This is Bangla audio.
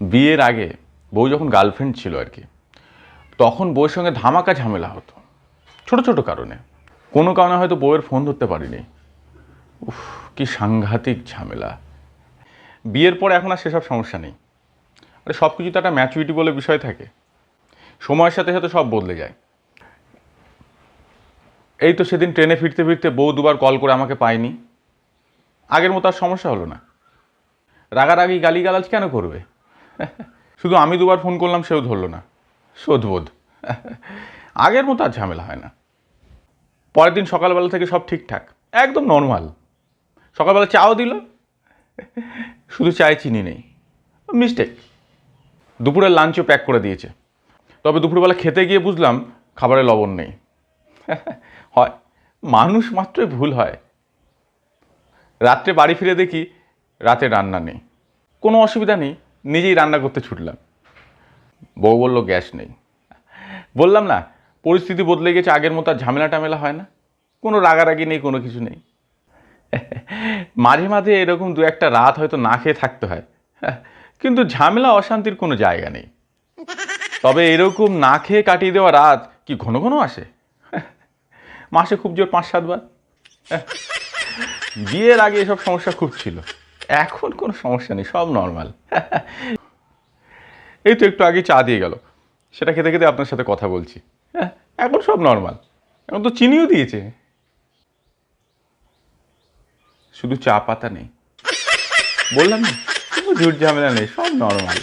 বিয়ের আগে বউ যখন গার্লফ্রেন্ড ছিল আর কি, তখন বউয়ের সঙ্গে ধামাকা ঝামেলা হতো। ছোট ছোট কারণে। কোনো কারণে হয়তো বউয়ের ফোন ধরতে পারিনি। উফ, কি সাংঘাতিক ঝামেলা। বিয়ের পর এখন আর সেসব সমস্যা নেই। আরে সব কিছু তো একটা ম্যাচুরিটি বলে বিষয় থাকে। সময়ের সাথে সাথে সব বদলে যায়। এই তো সেদিন ট্রেনে ফিরতে ফিরতে বউ দুবার কল করে আমাকে পায়নি। আগের মতো আর সমস্যা হলো না। রাগারাগি গালিগালাজ কেন করবে? শুধু আমি দুবার ফোন করলাম, সেও ধরলো না। শোধবোধ আগের মতো আর ঝামেলা হয় না। পরের দিন সকালবেলা থেকে সব ঠিকঠাক, একদম নর্মাল সকালবেলা চাও দিল, শুধু চায়ে চিনি নেই। মিস্টেক দুপুরের লাঞ্চও প্যাক করে দিয়েছে। তবে দুপুরবেলা খেতে গিয়ে বুঝলাম খাবারে লবণ নেই। হয়, মানুষ মাত্রই ভুল হয়। রাত্রে বাড়ি ফিরে দেখি রাতে রান্না নেই। কোনো অসুবিধা নেই। নিজেই রান্না করতে ছুটলাম। বউ বলল, গ্যাস নেই। বললাম, না, পরিস্থিতি বদলে গেছে, আগের মতো আর ঝামেলা টামেলা হয় না। কোনো রাগারাগি নেই, কোনো কিছু নেই। মাঝে মাঝে এরকম দু একটা রাত হয়তো না খেয়ে থাকতে হয়। কিন্তু ঝামেলা, অশান্তির কোনো জায়গা নেই। তবে এরকম না খেয়ে কাটিয়ে দেওয়া রাত কি ঘন ঘন আসে? মাসে খুব জোর পাঁচ সাতবার। বিয়ের আগে এসব সমস্যা খুব ছিল। এখন কোনো সমস্যা নেই, সব নর্মাল এই তো একটু আগে চা দিয়ে গেল। সেটা খেতে খেতে আপনার সাথে কথা বলছি। হ্যাঁ এখন সব নর্মাল এখন তো চিনিও দিয়েছে। শুধু চা পাতা নেই। বললাম না, কোনো ঝুট ঝামেলা নেই, সব নর্মাল